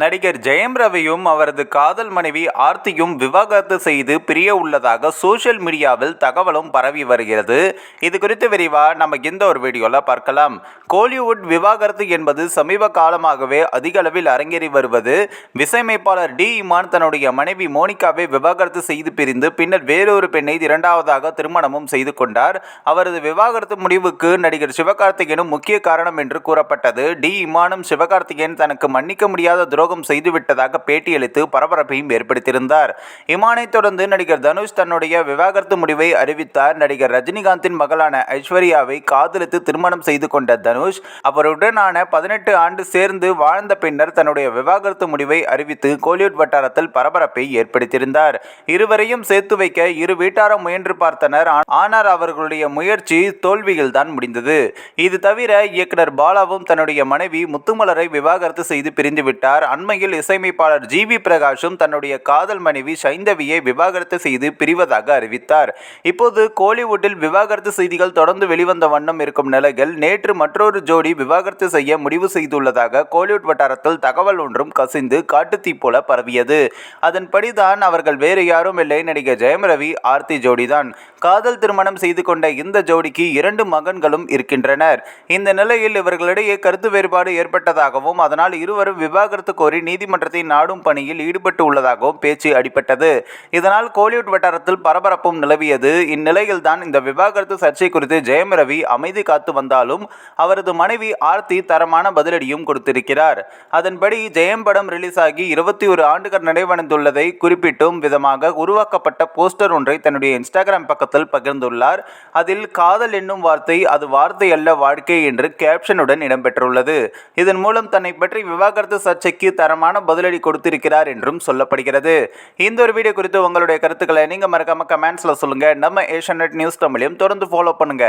நடிகர் ஜெயம் ரவியும் அவரது காதல் மனைவி ஆர்த்தியும் விவாகரத்து செய்து பிரிய உள்ளதாக சோஷியல் மீடியாவில் தகவலும் பரவி வருகிறது. இது குறித்து விரிவாக நம்ம இந்த ஒரு வீடியோவில் பார்க்கலாம். கோலிவுட் விவாகரத்து என்பது சமீப காலமாகவே அதிக அளவில் அரங்கேறி வருவது. இசையமைப்பாளர் டி இமான் தன்னுடைய மனைவி மோனிகாவை விவாகரத்து செய்து பிரிந்து பின்னர் வேறொரு பெண்ணை இரண்டாவதாக திருமணமும் செய்து கொண்டார். அவரது விவாகரத்து முடிவுக்கு நடிகர் சிவகார்த்திகேயனும் முக்கிய காரணம் என்று கூறப்பட்டது. டி இமானும் சிவகார்த்திகேயன் தனக்கு மன்னிக்க முடியாத துரோகம் செய்துவிட்டதாக பேட்டியளித்து பரபரப்பையும் ஏற்படுத்தியிருந்தார். இமானை தொடர்ந்து நடிகர் தனுஷ் தன்னுடைய விவாகரத்து முடிவை அறிவித்தார். நடிகர் ரஜினிகாந்தின் மகளான ஐஸ்வர்யாவை காதலித்து திருமணம் செய்து கொண்ட தனுஷ் அவருடனான பதினெட்டு ஆண்டு சேர்ந்து வாழ்ந்த பின்னர் தன்னுடைய விவாகரத்து முடிவை அறிவித்து கோலிவுட் வட்டாரத்தில் பரபரப்பை ஏற்படுத்தியிருந்தார். இருவரையும் சேர்த்து வைக்க இரு வீட்டாரும் முயன்று பார்த்தனர். ஆனால் அவர்களுடைய முயற்சி தோல்வியில் தான் முடிந்தது. இது தவிர இயக்குனர் பாலாவும் தன்னுடைய மனைவி முத்துமலரை விவாகரத்து செய்து பிரிந்து விட்டார் அண்மையில் இசையமைப்பாளர் ஜி வி பிரகாஷும் தன்னுடைய காதல் மனைவி சைந்தவியை விவாகரத்து செய்து பிரிவதாக அறிவித்தார். இப்போது கோலிவுட்டில் விவாகரத்து செய்திகள் தொடர்ந்து வெளிவந்த வண்ணம் இருக்கும் நிலையில் நேற்று மற்றொரு ஜோடி விவாகரத்து செய்ய முடிவு செய்துள்ளதாக கோலிவுட் வட்டாரத்தில் தகவல் ஒன்றும் கசிந்து காட்டுத்தீ போல பரவியது. அதன்படிதான் அவர்கள் வேறு யாரும் இல்லை நடிகர் ஜெயம் ரவி ஆர்த்தி ஜோடிதான். காதல் திருமணம் செய்து கொண்ட இந்த ஜோடிக்கு இரண்டு மகன்களும் இருக்கின்றனர். இந்த நிலையில் இவர்களிடையே கருத்து வேறுபாடு ஏற்பட்டதாகவும் அதனால் இருவரும் விவாகரத்து கோரி நீதிமன்றத்தை நாடும் பணியில் ஈடுபட்டு உள்ளதாகவும் பேச்சு அடிபட்டது. இதனால் கோலிவுட் வட்டாரத்தில் பரபரப்பும் நிலவியது. இந்நிலையில் தான் இந்த விவாகரத்து சர்ச்சை குறித்து ஜெயம் ரவி அமைதி காத்து வந்தாலும் அவரது மனைவி ஆர்த்தி தரமான பதிலடியும் கொடுத்திருக்கிறார். அதன்படி ஜெயம் படம் ரிலீஸ் ஆகி இருபத்தி ஒரு ஆண்டுகள் நிறைவடைந்துள்ளதை குறிப்பிட்டும் விதமாக உருவாக்கப்பட்ட போஸ்டர் ஒன்றை தன்னுடைய இன்ஸ்டாகிராம் பக்கத்தில் பகிர்ந்துள்ளார். அதில் காதல் என்னும் வார்த்தை அது வார்த்தை அல்ல வாழ்க்கை என்று கேப்ஷனுடன் இடம்பெற்றுள்ளது. இதன் மூலம் தன்னை பற்றி விவாகரத்து சர்ச்சைக்கு தரமான பதிலடி கொடுத்திருக்கிறார் என்றும் சொல்லப்படுகிறது. இந்த ஒரு வீடியோ குறித்து உங்களுடைய கருத்துக்களை நீங்க மறக்காமல் கமெண்ட்ஸில் சொல்லுங்க. நம்ம ஏஷியநெட் நியூஸ் தமிழையும் தொடர்ந்து ஃபாலோ பண்ணுங்க.